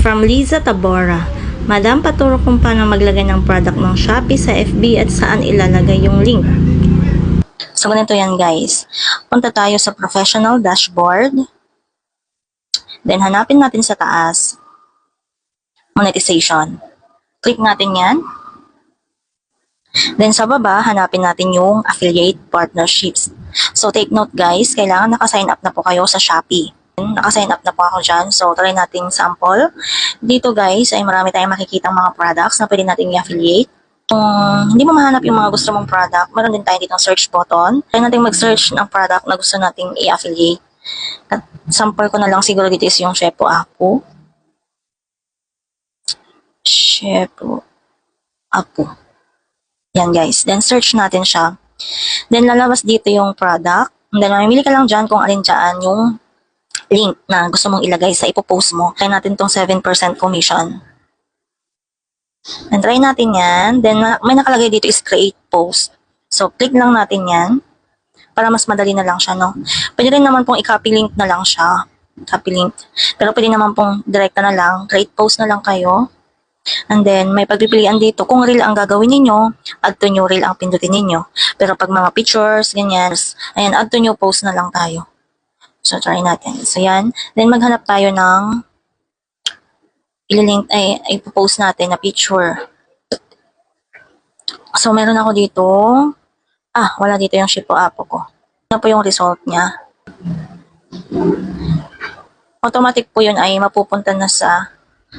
From Liza Tabora. Madam, paturo kung paano maglagay ng product ng Shopee sa FB at saan ilalagay yung link. So, ganito yan guys. Punta tayo sa professional dashboard. Then, hanapin natin sa taas. Monetization. Click natin yan. Then, sa baba, hanapin natin yung affiliate partnerships. So, take note guys, kailangan nakasign up na po kayo sa Shopee. Nakasign up na po ako dyan. So, try nating sample. Dito guys, ay marami tayong makikitang mga products na pwede nating i-affiliate. Kung hindi mo mahanap yung mga gusto mong product, meron din tayo dito search button. Try natin mag-search ng product na gusto nating i-affiliate. At sample ko na lang siguro dito is yung Shepo Apo. Shepo Apo. Yan guys. Then search natin siya. Then lalabas dito yung product. And then mamili ka lang dyan kung alin dyan yung link na gusto mong ilagay sa ipopost mo. Try natin tong 7% commission. And try natin yan. Then ma- may nakalagay dito is create post. So click lang natin yan para mas madali na lang siya, no? Pwede rin naman pong i-copy link na lang siya. Copy link. Pero pwede naman pong direkta na lang. Create post na lang kayo. And then, may pagpipilian dito. Kung reel ang gagawin ninyo, add to new reel ang pindutin ninyo. Pero pag mga pictures, ganyan, ayan, add to new post na lang tayo. So, try natin. So, yan. Then, maghanap tayo ng ililink, ay, ipopost natin na picture. So, meron ako dito. Ah, wala dito yung Shippo Apo ko. Ano po yung result niya? Automatic po yun ay mapupunta na sa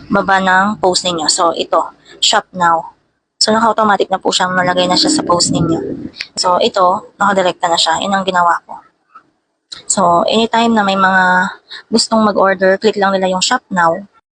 baba ng post ninyo. So, ito, shop now. So, naka-automatic na po siyang nalagay na siya sa post ninyo. So, ito, nakadirekta na siya. Yun ang ginawa ko. So, anytime na may mga gustong mag-order, click lang nila yung shop now.